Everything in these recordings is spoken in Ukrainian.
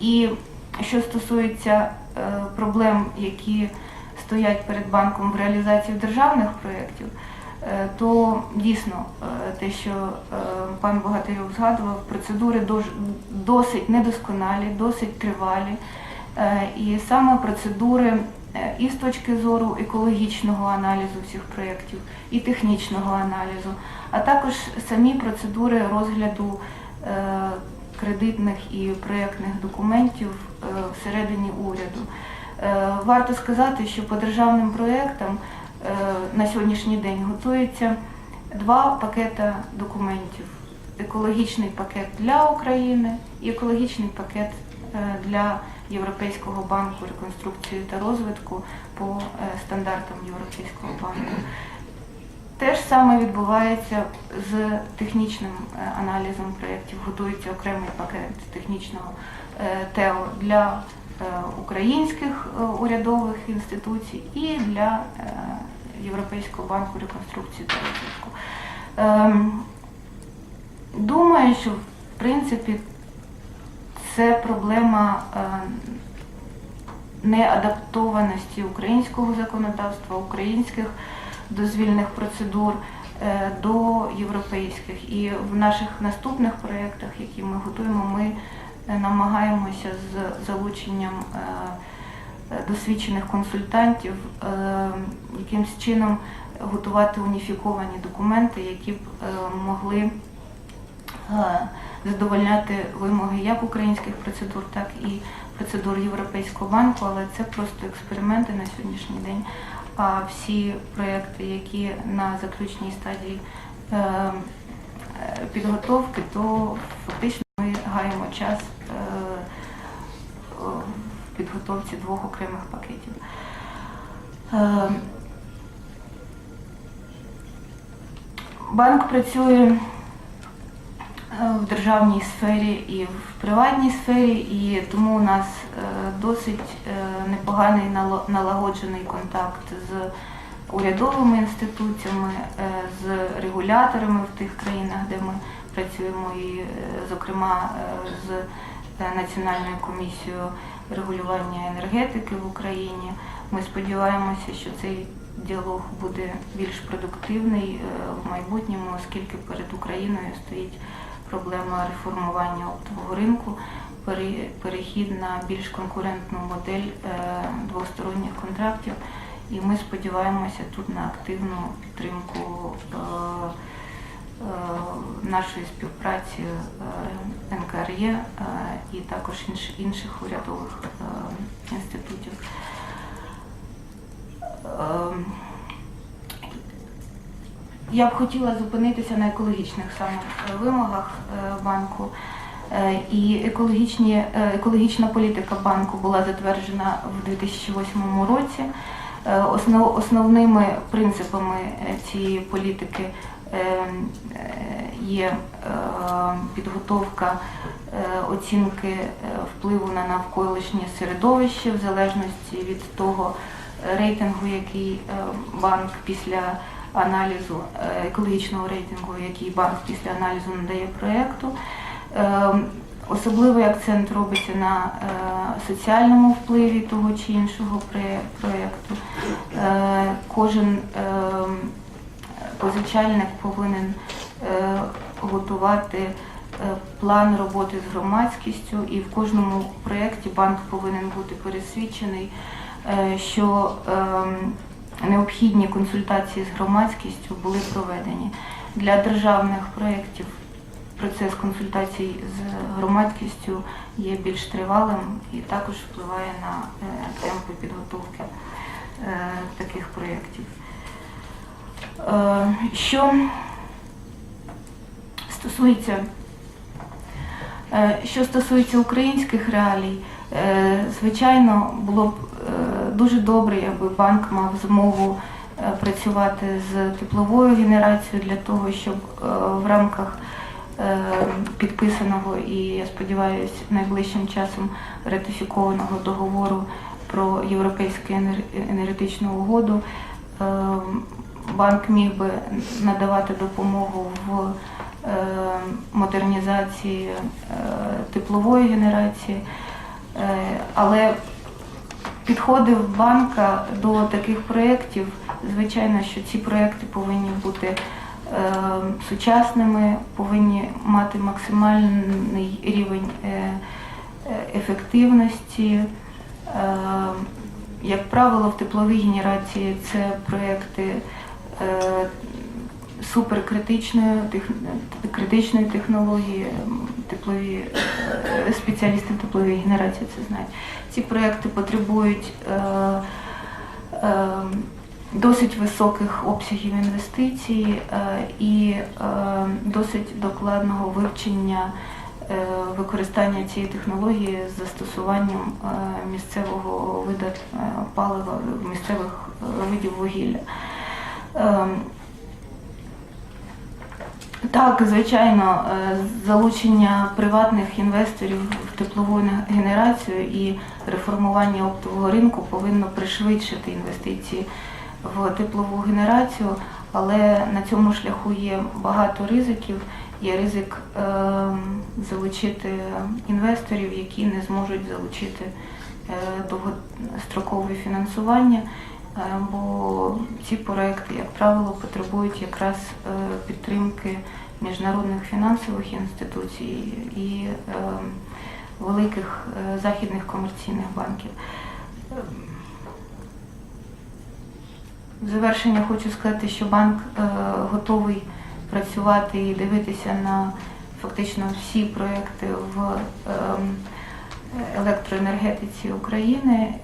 І що стосується е, проблем, які стоять перед банком в реалізації державних проєктів, е, то дійсно е, те, що пан Богатирьов згадував, процедури досить недосконалі, досить тривалі. І саме процедури і з точки зору екологічного аналізу всіх проєктів, і технічного аналізу, а також самі процедури розгляду е, кредитних і проєктних документів е, всередині уряду. Е, Варто сказати, що по державним проєктам е, на сьогоднішній день готується два пакета документів: екологічний пакет для України і екологічний пакет е, для Європейського банку реконструкції та розвитку по е, стандартам Європейського банку. Те ж саме відбувається з технічним е, аналізом проєктів. Готується окремий пакет технічного е, ТЕО для е, українських е, урядових інституцій і для е, Європейського банку реконструкції та розвитку. Ем, Думаю, що в принципі це проблема е, неадаптованості українського законодавства, українських дозвільних процедур е, до європейських. І в наших наступних проєктах, які ми готуємо, ми е, намагаємося з залученням досвідчених консультантів якимсь чином готувати уніфіковані документи, які б могли задовольняти вимоги як українських процедур, так і процедур Європейського банку, але це просто експерименти на сьогоднішній день. А всі проекти, які на заключній стадії е, е, підготовки, то фактично ми гаємо час е, в підготовці двох окремих пакетів. Е, Банк працює в державній сфері і в приватній сфері, і тому у нас е, досить е, непоганий налагоджений контакт з урядовими інституціями, е, з регуляторами в тих країнах, де ми працюємо, і, е, зокрема, е, з е, Національною комісією регулювання енергетики в Україні. Ми сподіваємося, що цей діалог буде більш продуктивний е, в майбутньому, оскільки перед Україною стоїть проблема реформування оптового ринку, перехід на більш конкурентну модель е, двосторонніх контрактів. І ми сподіваємося тут на активну підтримку е, е, нашої співпраці НКРЄ і також інших урядових інститутів. Я б хотіла зупинитися на екологічних саме е, вимогах е, банку. Е, І екологічні, екологічна політика банку була затверджена в 2008 році. Основ, основними принципами цієї політики є підготовка оцінки впливу на навколишнє середовище в залежності від того рейтингу, який банк після аналізу е, екологічного рейтингу, який банк після аналізу надає проєкту. Е, Особливий акцент робиться на е, соціальному впливі того чи іншого проєкту. Кожен позичальник повинен готувати план роботи з громадськістю, і в кожному проєкті банк повинен бути пересвідчений, що ем, необхідні консультації з громадськістю були проведені. Для державних проєктів процес консультацій з громадськістю є більш тривалим і також впливає на е, темпи підготовки е, таких проєктів. Е, Що стосується Що стосується українських реалій, звичайно, було б дуже добре, якби банк мав змогу е, працювати з тепловою генерацією для того, щоб е, в рамках е, підписаного і, я сподіваюся, найближчим часом ратифікованого договору про європейську енергетичну угоду банк міг би надавати допомогу в модернізації теплової генерації. Але підходи банка до таких проєктів, звичайно, що ці проєкти повинні бути е, сучасними, повинні мати максимальний рівень е, е, ефективності. Е, Як правило, в тепловій генерації це проєкти е, суперкритичної тех- критичної технології, теплові е, спеціалісти теплової генерації це знають. Ці проекти потребують е, е, досить високих обсягів інвестицій і досить докладного вивчення використання цієї технології з застосуванням місцевого виду палива, місцевих видів вугілля. Так, звичайно, е, залучення приватних інвесторів в теплову генерацію і реформування оптового ринку повинно пришвидшити інвестиції в теплову генерацію, але на цьому шляху є багато ризиків. Є ризик е, залучити інвесторів, які не зможуть залучити е, довгострокове фінансування. Е, бо ці проекти, як правило, потребують якраз е, підтримки міжнародних фінансових інституцій і е, великих західних комерційних банків. В завершення хочу сказати, що банк готовий працювати і дивитися на фактично всі проекти в ем, електроенергетиці України.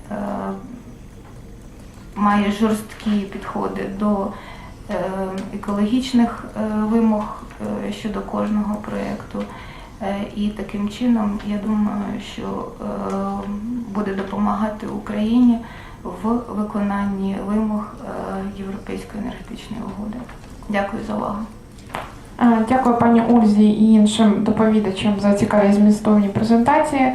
Має жорсткі підходи до е, екологічних е, вимог е, щодо кожного проєкту. І таким чином, я думаю, що буде допомагати Україні в виконанні вимог Європейської енергетичної угоди. Дякую за увагу. Дякую пані Ользі і іншим доповідачам за цікаві змістовні презентації.